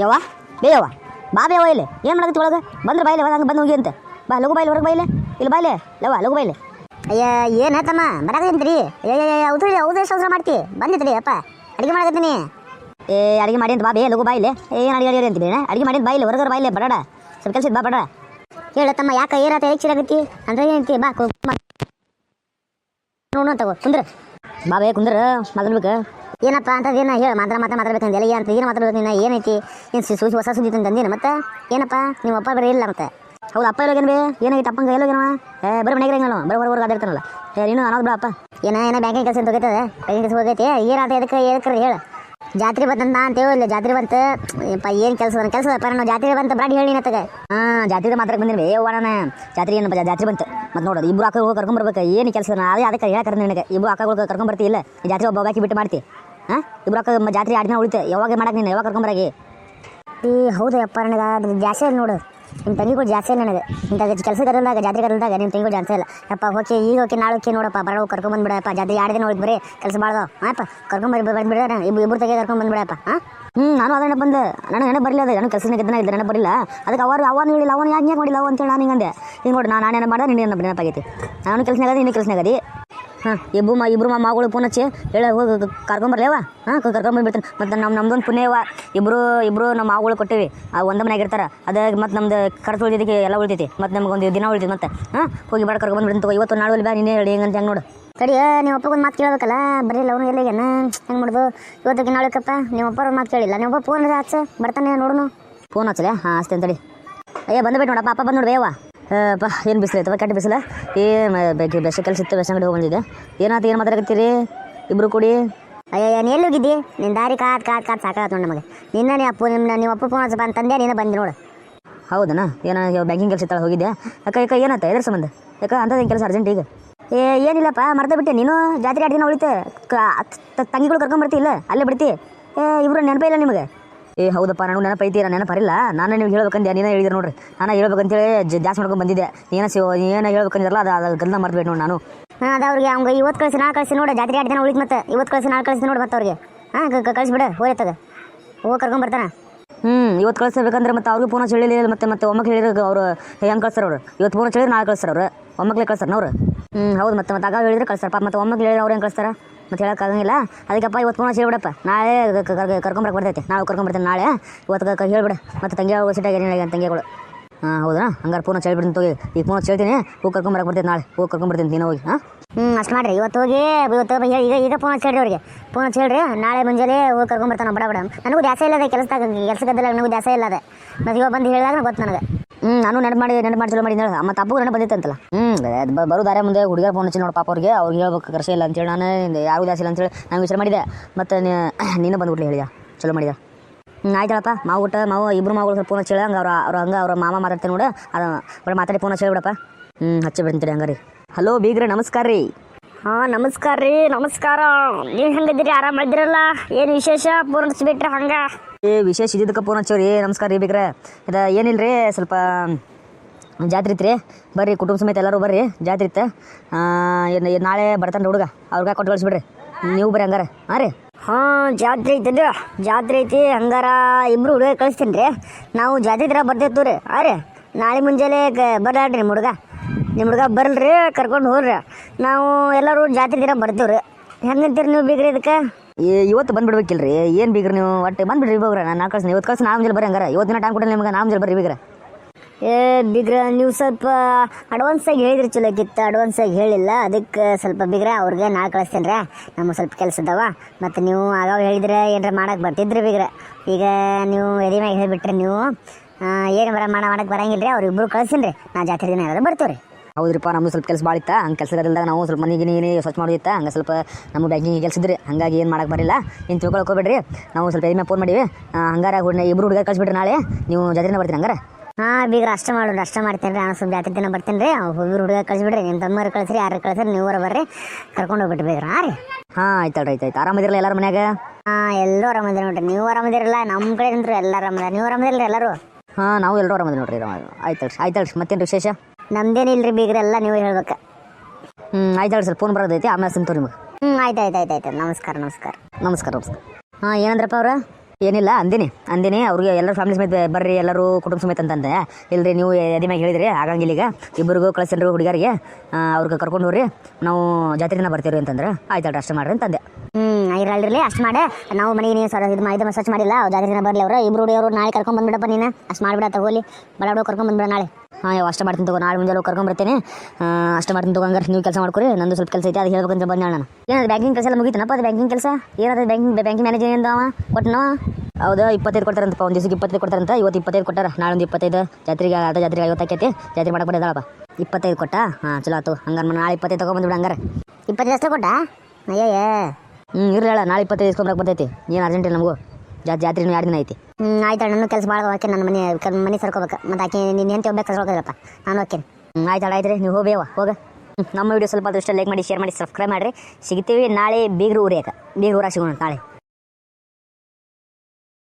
ಯವ್ವ ಬೇ ಯವ್ವ ಬಾ ಬೇವ ಇಲ್ಲಿ. ಏನು ಮಾಡಕತ್ತಿ ಒಳಗೆ? ಬಂದ್ರೆ ಬಾಯಿಲೆ ಹಂಗೆ ಬಂದು ಹೋಗಿ ಅಂತ. ಬಾ ಲಘು ಬಾಯಿಲೆ ಹೊರಗೆ ಬಾಯಿಲೆ ಇಲ್ಲಿ. ಬಾಯಿಲೆ ಲವ ಲಘು ಬಾಯಿಲೆ ಅಯ್ಯ ಏನು ತಮ್ಮ ಬರಾಕತ್ತೀರಿ ಅಯ್ಯ ಉದ್ರಿ ಉದ್ರಿ ಸಂಸಾರ ಮಾಡ್ತಿ. ಬಂದಿತ್ರಿ ಅಪ್ಪ. ಅಡಿಗೆ ಮಾಡಕತ್ತೀನಿ ಏ ಅಡಿಗೆ ಮಾಡಿ ಅಂತ ಬಾ ಬೇ ಲಘು ಬಾಯಿಲೆ ಏನು ಅಡಿಗೆ ಅಡಿಗೆ ಅಂತೀನಿ ಅಡಿಗೆ ಮಾಡಿ ಬಾಯಿಲೆ ಹೊರಗರ ಬಾಯಿಲೆ ಬರಡ ಸ್ವಲ್ಪ ಕೆಲಸ ಬಾ ಬಡ ಹೇಳ ತಮ್ಮ ಯಾಕ ಏನಾತ ಹೇಗೆ ಚಿರಾಗತ್ತಿ? ಅಂದ್ರೆ ಏನಂತಿ ಬಾ ನೋಡೋಣ ತಗೋ ಕುಂದ್ರ. ಬಾ ಬೇ ಕುಂದ್ರ ಮಾತಾಡ್ಬೇಕು ಏನಪ್ಪ ಅಂತ ಏನ ಹೇಳ. ಮಾತ್ರ ಮಾತ್ರ ಮಾತಾಡ್ಬೇಕಂದೆಲ್ಲ ಅಂತ ಏನು ಮಾತಾಡ್ಬೇಕು ನೀನು? ಏನೈತಿ? ಏನು ಸೂಚಿ ಹೊಸ ಸುದ್ದಿ ತಂದಿನ ಮತ್ತೆ ಏನಪ್ಪ? ನಿಮ್ಮ ಅಪ್ಪ ಬೇರೆ ಇಲ್ಲ ಮತ್ತೆ. ಹೌದು, ಅಪ್ಪ ಎಲ್ಲೋಗೇನು ಬೇ? ಏನಾಗಿತ್ತು ಅಪ್ಪಂಗೆ? ಏನೋ ಏ, ಬರೋ ಮನೆಗೆ ಇರಂಗಿಲ್ಲ ಬರೋ ಬರೋ ಅದಿರ್ತಾನಲ್ಲ ಏ, ನೀನು ಅನ್ನೋದು ಅಪ್ಪ. ಏನ ಏನ ಬ್ಯಾಂಕಿಂಗ್ ಕೆಲಸ ಅಂತ ಬ್ಯಾಂಕಿಂಗ್ ಕೆಲಸ ಹೋಗೈತಿ? ಏನಾತ ಎದಕ್ಕೆ ಎದಕ್ಕೆ ಹೇಳ. ಜಾತ್ರೆ ಬಂತಂತ ಅಂತ ಅಂತೇವ ಇಲ್ಲ, ಜಾತ್ರೆ ಬಂತ. ಯಪ್ಪ, ಏನು ಕೆಲಸ ಕೆಲಸ ಅಪ್ಪ ನಾವು ಜಾತ್ರೆ ಬಂತ. ಬ್ರಾಡಿ ಹೇಳಿ ನತ್ತಗ ಹಾಂ, ಜಾತ್ರೆ ಮಾತ್ರ ಬಂದಿನಿ ಬೇ. ಅಣ್ಣ ಜಾತ್ರೆ ಏನಪ್ಪ? ಜಾತ್ರೆ ಬಂತು. ಮತ್ತೆ ನೋಡೋದು ಇಬ್ಬರು ಅಕ್ಕ ಹೋಗಿ ಕರ್ಕೊಂಬರ್ಬೇಕು. ಏನು ಕೆಲಸ ಅದೇ? ಅದಕ್ಕೆ ಹೇಳಕ್ಕೆ ನಿನಗೆ. ಇಬ್ಬರು ಅಕ್ಕಗಳು ಕರ್ಕೊಂಬರ್ತಿ ಇಲ್ಲ. ಜಾತ್ರೆ ಒಬ್ಬ ಬಾಕಿ ಬಿಟ್ಟು ಮಾಡ್ತಿ. ಹಾಂ? ಇಬ್ರು ಜಾತ್ರೆ ಮ- ದಿನ ಉಳಿತು. ಯಾವಾಗ ಮಾಡಕ್ಕೆ ನೀನು? ಯಾವಾಗ ಕರ್ಕೊಂಬರಾಗಿ ಈ ಹೌದು ಅಪ್ಪ ನನಗೆ ಅದು ಜಾಸ್ತಿ ಇಲ್ಲ ನೋಡು. ನಿಮ್ಮ ತಂಗಿಗಳು ಜಾಸ್ತಿ ಇಲ್ಲ ನನಗೆ. ಇಂಥ ಕೆಲಸ ಕರಲ್ದಾಗ ಜಾತ್ರೆ ಕರಲ್ದಾಗ ನಿಮ್ಮ ತಂಗಿಗಳು ಜಾಸ್ತಿ ಇಲ್ಲ ಅಪ್ಪ ಓಕೆ ಈಗ ಓಕೆ ನಾಳೆ ಹೋಗಿ ನೋಡಪ್ಪ ಬರೋ ಕರ್ಕೊಂಬಂದ್ಬಿಡಪ್ಪ ಜಾತ್ರೆ ಎರಡು ದಿನ ಉಳಿದು ಬರೀ ಕೆಲಸ ಮಾಡ್ದೋ. ಹಾಂ ಕರ್ಕೊಂಬರಿ ಬಂದ್ಬಿಡ ಇಬ್ಬರು ಇಬ್ಬರು ತೆಗೆ ಕರ್ಕೊಂಬಂದ್ಬಿಡಪ್ಪ ಹಾಂ? ಹ್ಞೂ ನಾನು ಅದನ್ನ ಬಂದೆ. ನನಗೆ ನೆನಪು ಬರಲಿಲ್ಲ ಅದು. ನನಗೆ ಕೆಲಸ ಇದ್ದನ ಇಲ್ಲ ನೆನಪು ಬರಲಿಲ್ಲ. ಅದಕ್ಕೆ ಅವರು ಅವನು ಹೇಳಿಲ್ಲ. ಅವನು ಯಾಕೆ ಯಾಕೆ ಮಾಡಿಲ್ಲ ಅಂತೇಳಿ ನಾನು ಹಿಂಗಂದೆ. ಈಗ ನೋಡಿ ನಾನು ನಾನೇನು ಮಾಡಿದೆ ನಿನ್ನ ನೆನಪು ನೆನಪಾಗೈತಿ. ನಾನು ಕೆಲಸನಾಗದಿ ನೀನು ಕೆಲಸನಾಗದಿ ಹಾಂ ಇಬ್ಬರು ಮಾ ಇಬ್ಬರು ಮಾ ಮಾಗಳು ಫೋನ್ ಹಚ್ಚಿ ಹೇಳ, ಹೋಗಿ ಕರ್ಕೊಂಬರ್ಲೇವ ಹಾಂ ಕರ್ಕೊಂಬಂದ್ಬಿಡ್ತೀನಿ ಮತ್ತು ನಮ್ಮ ನಮ್ದೊಂದು ಪುಣ್ಯವ ಇಬ್ಬರು ಇಬ್ಬರು ನಮ್ಮ ಮಾವುಗಳು ಕೊಟ್ಟಿವಿ. ಆ, ಒಂದು ಮನೆಯಾಗಿರ್ತಾರೆ ಇರ್ತಾರೆ. ಅದ ಮತ್ತು ನಮ್ದು ಖರ್ಚು ಉಳಿದಿದ್ದಕ್ಕೆ ಎಲ್ಲ ಉಳಿತೈತಿ. ಮತ್ತು ನಮ್ಗೆ ಒಂದು ದಿನ ಉಳಿತೈತಿ ಮತ್ತೆ. ಹಾಂ, ಹೋಗಿ ಬೇಡ ಕರ್ಕೊಂಬಂದ್ಬಿಡ್ತೀನಿ ಇವತ್ತು ನಾಳೆ ಬಾ ನೀನೇ ಹೇಳಿ, ಹೆಂಗಂತ ಹೆಂಗೆ ನೋಡು. ಸರಿ ನಿಮ್ಮ ಅಪ್ಪಗೊಂದು ಮಾತು ಕೇಳಬೇಕಲ್ಲ? ಬರೀ ಅವನು ಏನು ಹೆಂಗೆ ಮಾಡೋದು? ಇವತ್ತಿಗೆ ನಾಳೆಕಪ್ಪ ನಿಮ್ಮ ಅಪ್ಪರ ಮಾತು ಕೇಳಿಲ್ಲ. ನಿಮ್ಮ ಅಪ್ಪ ಫೋನ್ ಹಚ್ಚ. ಬರ್ತಾನೆ ನೋಡುನು. ಫೋನ್ ಹಚ್ಚಲೇ? ಹಾಂ ಅಷ್ಟೇ ಅಂತೇಳಿ ಅಯ್ಯ ಬಂದ್ಬಿಟ್ಟು ನೋಡಪ್ಪ. ಅಪ್ಪ ಬಂದು ನೋಡ್ಬೇವ ಅಪ್ಪ ಏನು ಬಿಸಿಲು ಐತವ ಕೆಟ್ಟ ಬಿಸಿಲ? ಏ ಬೇಕು ಬೆಸ್ಟ್ ಕೆಲಸ ಇತ್ತು ಬೆಸ್ಟ್ ಅಂಗಡಿ ಹೋಗಿದ್ದೆ ಏನಾಯ್ತು ಏನು ಮಾತಾಡಕತ್ತೀರಿ? ಇಬ್ರು ಕೂಡಿ? ಅಯ್ಯಯ್ಯ ನೀ ಎಲ್ಲಿಗಿದ್ದಿ ನಿನ್ನ ದಾರಿ ಕಾತ್ ಕಾತ್ ಕಾತ್ ಸಾಕಾಗತ್ತ ನೋಡಿ ನಮಗೆ. ನಿನ್ನ ನೀ ಅಪ್ಪ ನಿಮ್ಮ ನಿಮ್ಮ ಅಪ್ಪ ಫೋನ್ ಹಚ್ಚ ಅಂತಂದೆ ನೀನು ಬಂದು ನೋಡು. ಹೌದನ? ಏನೋ ಬ್ಯಾಂಕಿಂಗ್ ಕೆಲಸ ಇತ್ತಳ ಹೋಗಿದ್ದೆ ಯಾಕೆ ಯಾಕೆ ಏನಾಯ್ತ ಎದ್ರ ಸಂಬಂಧ? ಯಾಕೆ ಅಂಥದ್ದು ಕೆಲಸ ಅರ್ಜೆಂಟ್ ಈಗ? ಏ ಏನಿಲ್ಲಪ್ಪ ಮರ್ತ ಬಿಟ್ಟೆ ನೀನು ಜಾತ್ರೆ ಎರಡು ದಿನ ಉಳಿತೆ ತಂಗಿಗಳು ಕರ್ಕೊಂಬರ್ತಿ ಇಲ್ಲ? ಅಲ್ಲೇ ಬಿಡ್ತಿ? ಏ ಇಬ್ಬರು ನೆನಪೇ ಇಲ್ಲ ನಿಮಗೆ. ಏ, ಹೌದಪ್ಪ ನನಗೆ ನೆನಪೈತಿ, ನಾನು ನೆನಪರಿಲ್ಲ. ನಾನು ನಿಮ್ಗೆ ಹೇಳ್ಬೇಕಂದೆ ನೀನೇ ಹೇಳಿದ್ರು ನೋಡ್ರಿ. ನಾನು ಹೇಳ್ಬೇಕಂತೇಳಿ ಜಾಸ್ತಿ ಮಾಡ್ಕೊಂಡು ಬಂದಿದ್ದೆ. ನೀನು ಸಿವ ಏನು ಹೇಳ್ಬೇಕಂದಿರಲ್ಲ ಅದು ಅದು ಗಂಧ ಮರ್ತು ನೋಡಿ ನಾನು. ಹಾಂ, ಅದು ಅವ್ರಿಗೆ ಅವ್ಗೆ ಇವತ್ತು ಕಳಿಸಿ, ನಾಳೆ ಕಳಿಸಿ ನೋಡು, ಜಾತ್ರೆ ಎರಡು ದಿನ ಮತ್ತೆ. ಇವತ್ತು ಕಳಿಸಿ, ನಾಳೆ ಕಳಿಸಿ ನೋಡು ಮತ್ತೆ ಅವ್ರಿಗೆ. ಹಾಂ ಕಳಿಸ್ಬಿಡು ಹೋಯ್ತದ ಹೋಗಿ ಕರ್ಕೊಂಬರ್ತಾನೆ ಹ್ಞೂ ಇವತ್ತು ಕಳಿಸ್ಬೇಕಂದ್ರೆ ಮತ್ತೆ ಅವ್ರಿಗೆ ಫೋನ್ ಚಳಿಲಿಲ್ಲ ಮತ್ತೆ ಮತ್ತೆ ಒಮ್ಮಕ್ಕೆ ಹೇಳಿದ್ರೆ ಅವರು ಹೆಂಗೆ ಕಳ್ಸರ್ ಅವರು? ಇವತ್ತು ಹಚ್ಚಿ ಹೇಳಿದ್ರೆ ನಾಳೆ ಕಳ್ಸರ್ ಅವರು. ಒಮ್ಮಕ್ಲೆ ಕಳ್ಸರ್ ಅವ್ರು. ಹ್ಞೂ ಹೌದು, ಮತ್ತೆ ಮತ್ತೆ ಆಗ ಹೇಳಿದ್ರೆ ಕಳ್ಸರ್ ಪಾಪ ಮತ್ತೆ ಒಮ್ಮಕ್ಕೆ ಹೇಳಿದ್ರೆ ಅವ್ರು ಹೆಂಗೆ ಕಳಿಸ್ತಾರೆ? ಮತ್ತೆ ಹೇಳೋಕ್ಕಾಗಂಗಿಲ್ಲ ಅದಕ್ಕಪ್ಪ ಇವತ್ತು ಫೋನ್ ಚಳಿ ಬಿಡಪ್ಪ ನಾಳೆ ಕರ್ಕೊಂಬರಕ್ಕೆ ಬರ್ತೈತೆ. ನಾವು ಕರ್ಕೊಂಬರ್ತೀನಿ ನಾಳೆ. ಇವತ್ತು ಹೇಳ್ಬಿಡ. ಮತ್ತೆ ತಂಗಿ ಸಿಟ್ಟಾಗಿ ತಂಗಿಗಳು. ಹಾಂ ಹೌದಾ? ಹಂಗಾರೆ ಫೋನ್ ಚೇಳ್ಬಿಡ್ತೀನಿ ಹೇಳ್ಬಿಡ್ತೀನಿ ತೋಗಿ. ಈಗ ಫೋನ್ ಹಚ್ಚಿ ಹೇಳ್ತೀನಿ ಹೋಗಿ ಕರ್ಕೊಂಬರಕ್ಕೆ ಬರ್ತೈತೆ ನಾಳೆ. ಹೋಗಿ ಕರ್ಕೊಂಬರ್ತೀನಿ ನೀನು ಹೋಗಿ ಹಾಂ? ಹ್ಞೂ ಅಷ್ಟು ಮಾಡಿರಿ. ಇವತ್ತು ಹೋಗಿ ಇವತ್ತು ಹೇಳಿ ಈಗ ಈಗ ಫೋನ್ ಹೇಳ್ರಿ ಅವ್ರಿಗೆ. ಫೋನ್ ಹೇಳ್ರಿ ನಾಳೆ ಮುಂಜಾನೆ ಹೋಗಿ ಕರ್ಕೊಂಬರ್ತಾನೆ ಬಡ ಬಡ. ನನಗೂ ದ್ಯಾಸ ಇಲ್ಲದೆ ಕೆಲಸದಾಗ. ಕೆಲಸಕ್ಕದ್ದಲ್ಲ ನನಗೂ ದ್ಯಾಸ ಇಲ್ಲದೆ ಮತ್ತು ಇವಾಗ ಬಂದು ಹೇಳಿದಾಗ ಗೊತ್ತು ನನಗೆ. ಹ್ಞೂ ನಾನು ನೆನಪು ಮಾಡಿ ನೆನಪು ಮಾಡಿ ಚಲೋ ಮಾಡಿ ಅಮ್ಮ ಅಪ್ಪಗೂ ನೆನಪು ಬಂದಿತ್ತಂತಲ್ಲ ಹ್ಞೂ ಬರೋ ದಾರ ಮುಂದೆ ಹುಡುಗರ ಫೋನ್ ಹಚ್ಚಿ ನೋಡಿ ಪಾಪ ಅವ್ರಿಗೆ. ಅವ್ರಿಗೆ ಹೇಳ್ಬೇಕು ಕರ್ಸೆ ಇಲ್ಲ ಅಂತೇಳಿ ನಾನು. ಯಾರು ದ್ಯಾಸ ಇಲ್ಲ ಅಂತೇಳಿ ನಾನು ವಿಚಾರ ಮಾಡಿದೆ. ಮತ್ತು ನೀನು ಬಂದ್ಬಿಟ್ಲಿ ಹೇಳಿದ ಚಲೋ ಮಾಡಿದ ಆಯ್ತಳಪ್ಪ ಮಾವು ಊಟ ಮಾವು ಇಬ್ರು ಮಾವುಗಳು ಸ್ವಲ್ಪ ಫೋನ್ ಹಚ್ಚಿ ಹಂಗೆ ಅವ್ರ ಅವ್ರ ಹಂಗೆ ಅವ್ರ ಮಾಮ ಮಾತಾಡ್ತೀನಿ ನೋಡು. ಅದು ಬರೀ ಮಾತಾಡಿ ಫೋನ್ ಹಚ್ಚಿ ಹೇಳ್ಬಿಡಪ್ಪ ಹ್ಞೂ ಹಚ್ಚಿ ಬಿಡ್ತೀನಿ ಹಂಗಾರಿ. ಹಲೋ ಬೀಗ್ರೆ ನಮಸ್ಕಾರ ರೀ. ಹಾಂ ನಮಸ್ಕಾರ ರೀ. ನಮಸ್ಕಾರ. ನೀವು ಹೆಂಗಿದ್ದೀರಿ ಆರಾಮಿದ್ದೀರಲ್ಲ ಏನು ವಿಶೇಷ? ಫೋನ್ ಹಚ್ಚಿಬಿಟ್ರೆ ಹಂಗೆ? ಏ ವಿಶೇಷ ಇದ್ದಿದ್ದಕ್ಕೆ ಫೋನ್ ಹಚ್ಚೋರಿ ನಮಸ್ಕಾರ ರೀ ಬೀಗ್ರೆ. ಇದು ಏನಿಲ್ಲ ರೀ ಸ್ವಲ್ಪ ಜಾತ್ರೆ ಇತ್ತು ರೀ ಬರ್ರಿ ಕುಟುಂಬ ಸಮೇತ ಎಲ್ಲರೂ ಬರ್ರಿ. ಜಾತ್ರೆ ಇತ್ತು ನಾಳೆ ಬರ್ತಾನೆ ಹುಡುಗ. ಅವ್ರಿಗೆ ಕೊಟ್ಟು ಕಳಿಸ್ಬಿಡ್ರಿ ನೀವು ಬರ್ರಿ ಹಂಗಾರೆ. ಹಾಂ ರೀ. ಹಾಂ, ಜಾತ್ರೆ ಐತದ ಜಾತ್ರೆ ಐತಿ, ಹಂಗಾರ ಇಬ್ರು ಹುಡುಗ ಕಳಿಸ್ತೀನಿ ರೀ. ನಾವು ಜಾತ್ರೆ ತರ ಬರ್ತೈತು ರೀ. ಹಾಂ ನಾಳೆ ಮುಂಜಾನೆ ಬರ್ಲಾಡ್ರಿ ನಿಮ್ಮ ಹುಡುಗ. ನಿಮ್ಮ ಹುಡುಗ ಬರಲ್ರಿ, ಕರ್ಕೊಂಡು ಹೋಗ್ರಿ. ನಾವು ಎಲ್ಲರೂ ಜಾತ್ರೆ ದಿನ ಬರ್ತೀವಿ ರೀ. ಹೆಂಗಂತೀರಿ ನೀವು ಬೀಗ್ರಿ ಇದಕ್ಕೆ? ಇವತ್ತು ಬಂದ್ಬಿಡ್ಬೇಕಿಲ್ರಿ. ಏನು ಬೀಗ್ರಿ ನೀವು? ಒಟ್ಟು ಬಂದ್ಬಿಡ್ರಿ ಇವಾಗ ನಾನು ಕಳ್ಸಿ ಇವತ್ತು ಕಳ್ಸಿ ನಾವು ಬರ್ರಿ ಹಂಗಾರ. ಇವತ್ತು ದಿನ ಟೈಮ್ ಕೊಡಲಿ ನಿಮ್ಗೆ, ನಾವು ಬರ್ರಿ ಬೀಗ್ರೆ. ಏ, ಬಿಗ್ರ, ನೀವು ಸ್ವಲ್ಪ ಅಡ್ವಾನ್ಸ್ ಆಗಿ ಹೇಳಿದ್ರಿ ಚಲೋ ಆಕಿತ್ತು ಅಡ್ವಾನ್ಸ್ ಆಗಿ ಹೇಳಿಲ್ಲ. ಅದಕ್ಕೆ ಸ್ವಲ್ಪ ಬಿಗ್ರ, ಅವ್ರಿಗೆ ನಾ ಕಳಿಸ್ತೇನೆ ರೀ. ನಮಗೆ ಸ್ವಲ್ಪ ಕೆಲಸ ಇದ್ದಾವ ಮತ್ತು ನೀವು ಆಗಾವ ಹೇಳಿದ್ರೆ ಏನಾರ ಮಾಡಕ್ಕೆ ಬರ್ತಿದ್ರಿ ಬಿಗ್ರ. ಈಗ ನೀವು ಎದೆ ಮ್ಯಾಗ ಹೇಳಿಬಿಟ್ರಿ ನೀವು. ಏನು ಬರ ಮಾಡ ಮಾಡಕ್ಕೆ ಬರಂಗಿಲ್ಲ ರೀ. ಅವ್ರಿಬ್ರು ಕಳ್ಸೀನಿ ರೀ. ನಾ ಜಾತ್ರೆ ದಿನ ಏನಾದ್ರು ಬರ್ತೀವಿ ರೀ ಹೌದ್ರಿಪ್ಪ ನಮ್ಮದು ಸ್ವಲ್ಪ ಕೆಲಸ ಭಾಳ ಇತ್ತು. ಹಂಗೆ ಕೆಲಸ ಇರಲ್ದಾಗ ನಾವು ಸ್ವಲ್ಪ ಮನೆಗೆ ನೀನು ಸ್ವಚ್ಛ ಮಾಡೋದಿತ್ತ. ಹಂಗೆ ಸ್ವಲ್ಪ ನಮ್ಮ ಬ್ಯಾಂಕಿಂಗ್ ಕೆಲಸ ಇದ್ರಿ. ಹಂಗಾಗಿ ಏನು ಮಾಡಕ್ಕೆ ಬರಲಿಲ್ಲ. ಏನು ತಿಳ್ಕೊಳಕ್ಕೆ ಹೋಗ್ಬೇಡ್ರಿ. ನಾವು ಸ್ವಲ್ಪ ಎದ್ಮೇಲೆ ಫೋನ್ ಮಾಡೀವಿ. ಹಂಗಾರ ಹುಡ್ನ ಇಬ್ರು ಹುಡುಗ ಕಳಿಸ್ಬಿಡ್ರಿ ನಾಳೆ ನೀವು ಜಾತ್ರೆನ ಬರ್ತೀನಿ ಹಂಗಾರೆ? ಹಾಂ ಬೀಗ್ರ ಅಷ್ಟ ಮಾಡೋಣ ಅಷ್ಟ ಮಾಡ್ತೇನೆ ರೀ ನಾನು ಸುಮ್ಮನೆ ಜಾತ್ರೆ ದಿನ ಬರ್ತೇನೆ ರೀ ಹುಡುಗರು ಹುಡುಗ ಕಳಿಸ್ಬಿಡ್ರಿ. ನಿಮ್ಮ ತಮ್ಮರು ಕಳಿಸ್ರಿ ಯಾರು ಕಳಿಸ್ರಿ ನೀವು ಬರ್ರಿ. ಕರ್ಕೊಂಡು ಹೋಗ್ಬಿಟ್ಟು ಬೀಗ್ರ. ಹಾಂ ರೀ. ಹಾಂ ಆಯ್ತು ಆಯ್ತು. ಆಯ್ತು ಆರಾಮದಿರಲ್ಲ ಎಲ್ಲರ ಮನ್ಯಾಗ? ಹಾ ಎಲ್ಲರೂ ಆರಾಮದಿರ ನೋಡ್ರಿ. ನೀವು ಆರಾಮದಿರಲ್ಲ ನಮ್ಮ ಕಡೆ ನಿಂತರು ಎಲ್ಲ ಆರಾಮದ ನೀವು ಆರಾಮದಿರಲ್ಲ ಎಲ್ಲರೂ? ಹಾ ನಾವು ಎಲ್ಲರೂ ಆರಾಮದಿ ನೋಡ್ರಿ ಆಯ್ತು ಆಯ್ತಲ್ರಿ ಮತ್ತೇನು ವಿಶೇಷ? ನಮ್ದೇನಿಲ್ರಿ ಬೀಗ್ರಿ ಎಲ್ಲ ನೀವು ಹೇಳ್ಬೇಕು. ಹ್ಞೂ ಆಯ್ತಲ್ರಿ ಸ್ವಲ್ಪ ಫೋನ್ ಬರೋದೈತಿ ಆಮೇಲೆ ಸಿಂತು ನಿಮಗೆ. ಹ್ಞೂ ಆಯ್ತು ಆಯ್ತು ಆಯ್ತು ಆಯ್ತು. ನಮಸ್ಕಾರ ನಮಸ್ಕಾರ. ನಮಸ್ಕಾರ ನಮಸ್ಕಾರ. ಹಾಂ ಏನಂದ್ರಪ್ಪ ಅವ್ರ? ಏನಿಲ್ಲ, ಅಂದಿನಿ. ಅಂದಿನಿ, ಅವ್ರಿಗೆ ಎಲ್ಲರೂ ಫ್ಯಾಮಿಲಿ ಸಮೇತ ಬರ್ರಿ, ಎಲ್ಲರೂ ಕುಟುಂಬ ಸಮೇತ ಅಂತಂದೆ. ಇಲ್ರಿ, ನೀವು ಎದಿ ಮ್ಯಾಗ ಹೇಳಿದ್ರಿ, ಆಗಂಗಿಲ್ಲ ಈಗ. ಇಬ್ಬರಿಗೂ ಕಳಿಸ್ರಿ ಹುಡುಗರಿಗೆ ಅವ್ರಿಗೆ ಕರ್ಕೊಂಡು ಹೋಗ್ರಿ. ನಾವು ಜಾತ್ರೆ ದಿನ ಬರ್ತೀವಿ ಅಂತಂದ್ರೆ. ಆಯ್ತು ಅಷ್ಟೇ ಮಾಡ್ರಿ ಅಂತಂದೆ. ಹ್ಮ್ ಇರಲ್ರಿ ಅಷ್ಟು ಮಾಡೆ. ನಾವು ಮನೆಗೆ ನೀನು ಸರ್ ಇದು ಇದು ಸ್ವಚ್ಛ ಮಾಡಿಲ್ಲ ಜಾಸ್ತಿ ಜನ ಬರಲಿ ಅವರು, ಇಬ್ರು ಹುಡುಗಿಯವರು ನಾಳೆ ಕರ್ಕೊಂಡು ಬಂದ್ಬಿಡಪ್ಪ ನೀನು. ಅಷ್ಟು ಮಾಡಿಬಿಡ ತಗೋಲಿ ಬಡ ಹುಡುಗ ಕರ್ಕೊಂಡ್ ಬಂದ್ಬಿಡ ನಾಳೆ. ಹಾಂ ಯಾವ ಅಷ್ಟೇ ಮಾಡ್ತೀನಿ ತಗೋ, ನಾಳೆ ಮುಂಜಾನೆ ಕರ್ಕೊಂಡ್ ಬರ್ತೇನೆ. ಅಷ್ಟೇ ಮಾಡ್ತೀನಿ ತಗೋ, ಹಂಗಾರೆ ನೀವು ಕೆಲಸ ಮಾಡ್ಕೊರಿ, ನಂದು ಸ್ವಲ್ಪ ಕೆಲಸ ಐತೆ, ಅದು ಹೇಳ್ಬೇಕಂತ ಬಂದೆ ನಾನು. ಏನಾದ್ರು ಬ್ಯಾಂಕಿಂಗ್ ಕೆಲಸ ಎಲ್ಲ ಮುಗಿತನಪ್ಪ, ಅದು ಬ್ಯಾಂಕಿಂಗ್ ಕೆಲಸ? ಏನಾದ್ರ ಬ್ಯಾಂಕಿಂಗ್ ಬ್ಯಾಂಕಿಂಗ್ ಮ್ಯಾನೇಜರ್ ಏನು ಅವ ಕೊಟ್ಟನವ ಹೌದು, ಇಪ್ಪತ್ತೈದು ಕೊಡ್ತಾರಂತಪ್ಪ, ಒಂದು ದಿವಸಕ್ಕೆ ಇಪ್ಪತ್ತೈದು ಕೊಡ್ತಾರಂತ, ಇವತ್ತು ಇಪ್ಪತ್ತೈದು ಕೊಟ್ಟಾರ. ನಾಳೆ ಒಂದು ಇಪ್ಪತ್ತೈದು. ಜಾತ್ರೆಗೆ ಅದ ಜಾತ್ರೆಗೆ ಐವತ್ತು ಆಕೈತಿ. ಜಾತ್ರೆ ಮಾಡಕ್ಕೆ ಬಿಡೋದಳಪ್ಪ ಇಪ್ಪತ್ತೈದು ಕೊಟ್ಟ? ಹಾಂ, ಚಲೋ ಆತು. ಹಂಗಾರೆ ನಾಳೆ ಇಪ್ಪತ್ತೈದು ತೊಗೊಂಬಂದ್ಬಿಡ ಹಂಗಾರೆ. ಇಪ್ಪತ್ತೈದು ಅಷ್ಟೇ ಕೊಟ್ಟ? ಅಯ್ಯಯ್ಯ. ಹ್ಞೂ ಇರಲಿ ಹೇಳ ನಾಳೆ ಇಪ್ಪತ್ತೈದು ಇಸ್ಕೊಂಬರಕ್ಕೆ ಬರ್ತೈತಿ. ಏನು ಅರ್ಜೆಂಟ್ ಇಲ್ಲ ನಮಗೂ. ಜಾ ಜಾತ್ರೆ ಎರಡು ದಿನ ಐತಿ. ಹ್ಞೂ ಆಯ್ತು ನನ್ನ ಕೆಲಸ ಭಾಳ ಓಕೆ ನನ್ನ ಮನೆ ಮನೆ ಸರ್ಕೋಬೇಕು. ಮತ್ತು ಆಕೆ ನೀನು ಎಂತ ಹೋಗ್ಬೇಕು ಕರ್ಸ್ಕೊಳ್ಕಪ್ಪ ನಾನು ಓಕೆ ಹ್ಞೂ ಆಯ್ತು ಆಯ್ತು ರೀ. ನೀವು ಹೋಗ್ಬೇವ ಹೋಗ. ನಮ್ಮ ವಿಡಿಯೋ ಸ್ವಲ್ಪ ಅದೃಷ್ಟ ಲೈಕ್ ಮಾಡಿ ಶೇರ್ ಮಾಡಿ ಸಬ್ಸ್ಕ್ರೈಬ್ ಮಾಡಿರಿ. ಸಿಗ್ತೀವಿ ನಾಳೆ ಬೀಗ್ರು ಊರೇಕ ಬೀಗರು ಊರಾಗ ಸಿಗೋಣ ನಾಳೆ.